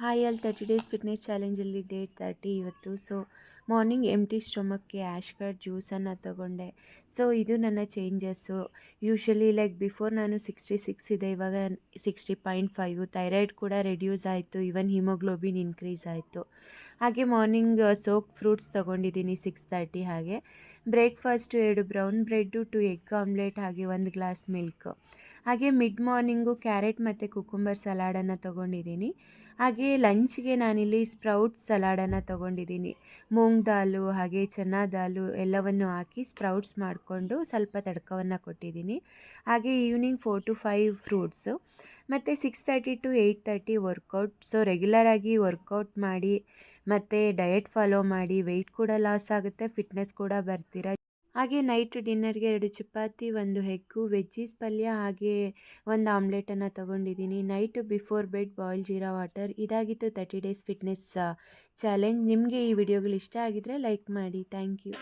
Hi ಅಲ್ಲಿ thirty days fitness ಚಾಲೆಂಜಲ್ಲಿ date thirty ಇವತ್ತು ಸೊ ಮಾರ್ನಿಂಗ್ ಎಂಟಿ ಸ್ಟೊಮಕ್ಗೆ ಆ್ಯಶ್ ಕಾರ್ಡ್ ಜ್ಯೂಸನ್ನು ತಗೊಂಡೆ. ಸೊ, ಇದು ನನ್ನ ಚೇಂಜಸ್ಸು. ಯೂಶ್ವಲಿ ಲೈಕ್, ಬಿಫೋರ್ ನಾನು ಸಿಕ್ಸ್ಟಿ ಸಿಕ್ಸ್ ಇದೆ, ಇವಾಗ ಸಿಕ್ಸ್ಟಿ ಪಾಯಿಂಟ್ ಫೈವು, ಥೈರಾಯ್ಡ್ ಕೂಡ ರೆಡ್ಯೂಸ್ ಆಯಿತು. ಈವನ್ ಹಿಮೋಗ್ಲೋಬಿನ್ ಇನ್ಕ್ರೀಸ್ ಆಯಿತು. ಹಾಗೆ ಮಾರ್ನಿಂಗ್ ಸೋಪ್ ಫ್ರೂಟ್ಸ್ ತೊಗೊಂಡಿದ್ದೀನಿ ಸಿಕ್ಸ್ ತರ್ಟಿ ಹಾಗೆ. ಬ್ರೇಕ್ಫಾಸ್ಟು ಎರಡು brown bread, two egg omelette, ಹಾಗೆ ಒಂದು ಗ್ಲಾಸ್ ಮಿಲ್ಕ್. ಹಾಗೆ ಮಿಡ್ ಮಾರ್ನಿಂಗು ಕ್ಯಾರೆಟ್ ಮತ್ತು ಕುಕುಂಬರ್ ಸಲಾಡನ್ನು ತೊಗೊಂಡಿದ್ದೀನಿ. ಹಾಗೆ ಲಂಚ್ಗೆ ನಾನಿಲ್ಲಿ ಸ್ಪ್ರೌಟ್ಸ್ ಸಲಾಡನ್ನು ತೊಗೊಂಡಿದ್ದೀನಿ. ದಾಲು ಹಾಗೆ ಚೆನ್ನಾದಾಲು ದಾಲು ಎಲ್ಲವನ್ನು ಹಾಕಿ ಸ್ಪ್ರೌಟ್ಸ್ ಮಾಡಿಕೊಂಡು ಸ್ವಲ್ಪ ತಡ್ಕವನ್ನು ಕೊಟ್ಟಿದ್ದೀನಿ. ಹಾಗೆ evening four to five fruits ಮತ್ತು six thirty to eight thirty workout so ರೆಗ್ಯುಲರಾಗಿ ವರ್ಕೌಟ್ ಮಾಡಿ, ಮತ್ತು ಡಯಟ್ ಫಾಲೋ ಮಾಡಿ ವೆಯ್ಟ್ ಕೂಡ ಲಾಸ್ ಆಗುತ್ತೆ ಫಿಟ್ನೆಸ್ ಕೂಡ ಬರ್ತೀರ? ಹಾಗೆ ನೈಟ್ ಡಿನ್ನರ್ಗೆ ಎರಡು ಚಪಾತಿ, ಒಂದು ಹೆಗ್ಗು ವೆಜ್ಜೀಸ್ ಪಲ್ಯ, ಹಾಗೆ ಒಂದು ಆಮ್ಲೆಟನ್ನು ತೊಗೊಂಡಿದ್ದೀನಿ. Night before bed boil jeera water ಇದಾಗಿತ್ತು ತರ್ಟಿ ಡೇಸ್ ಫಿಟ್ನೆಸ್ ಚಾಲೆಂಜ್ ನಿಮಗೆ ಈ ವಿಡಿಯೋಗಳು ಇಷ್ಟ ಆಗಿದ್ದರೆ ಲೈಕ್ ಮಾಡಿ. Thank you